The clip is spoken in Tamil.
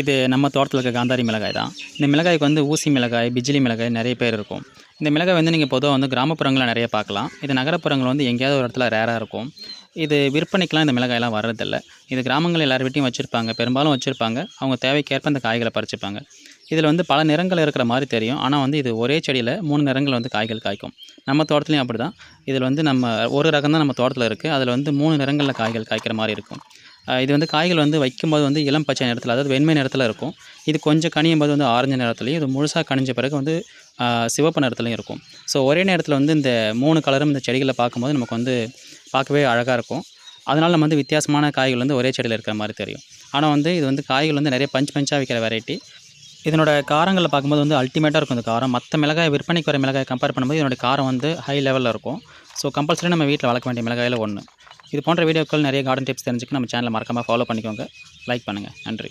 இது நம்ம தோட்டத்தில் இருக்க காந்தாரி மிளகாய் தான். இந்த மிளகாய்க்கு வந்து ஊசி மிளகாய் பிஜிலி மிளகாய் நிறைய பேர் இருக்கும். இந்த மிளகாய் வந்து நீங்கள் பொதுவாக வந்து கிராமப்புறங்களில் நிறைய பார்க்கலாம். இது நகரப்புறங்கள் வந்து எங்கேயாவது ஒரு இடத்துல ரேராக இருக்கும். இது விற்பனைக்கெலாம் இந்த மிளகாயெல்லாம் வர்றதில்ல. இது கிராமங்கள் எல்லார் வீட்டையும் வச்சுருப்பாங்க. பெரும்பாலும் வச்சுருப்பாங்க. அவங்க தேவைக்கேற்ப இந்த காய்களை பறிச்சுப்பாங்க. இதில் வந்து பல நிறங்கள் இருக்கிற மாதிரி தெரியும். ஆனால் வந்து இது ஒரே செடியில் மூணு நிறங்கள் வந்து காய்கள் காய்க்கும். நம்ம தோட்டத்துலையும் அப்படி தான் இதில் வந்து நம்ம ஒரு ரகம் தான் நம்ம தோட்டத்தில் இருக்குது அதில் வந்து மூணு நிறங்களில் காய்கள் காய்க்கிற மாதிரி இருக்கும். இது வந்து காய்கள் வந்து வைக்கும்போது வந்து இளம் பச்சை நிறத்தில் அதாவது வெண்மை நிறத்தில் இருக்கும். இது கொஞ்சம் கனியும் போது வந்து ஆரஞ்சு நிறத்துலையும் இது முழுசாக கனிஞ்ச பிறகு வந்து சிவப்பு நிறத்துலையும் இருக்கும். ஸோ ஒரே நேரத்தில் வந்து இந்த மூணு கலரும் இந்த செடிகளை பார்க்கும்போது நமக்கு வந்து பார்க்கவே அழகாக இருக்கும். அதனால் நம்ம வந்து வித்தியாசமான காய்கள் வந்து ஒரே செடியில் இருக்கிற மாதிரி தெரியும். ஆனால் வந்து இது வந்து காய்கள் வந்து நிறைய பஞ்ச் பஞ்சாக வைக்கிற வெரைட்டி இதனோட காரங்களை பார்க்கும்போது வந்து அல்டிமேட்டாக இருக்கும் இந்த காரம். மற்ற மிளகாய் விற்பனைக்கு வர மிளகாய் கம்பேர் பண்ணும்போது இதனோட காரம் வந்து ஹை லெவலில் இருக்கும். ஸோ கம்பல்சரி நம்ம வீட்டில் வளர்க்க வேண்டிய மிளகாயில் ஒன்று இது போன்ற வீடியோக்கள் நிறைய கார்டன் டிப்ஸ் தெரிஞ்சுக்க நம்ம சேனலை மறக்காமல் ஃபாலோ பண்ணிக்கோங்க. லைக் பண்ணுங்கள் நன்றி.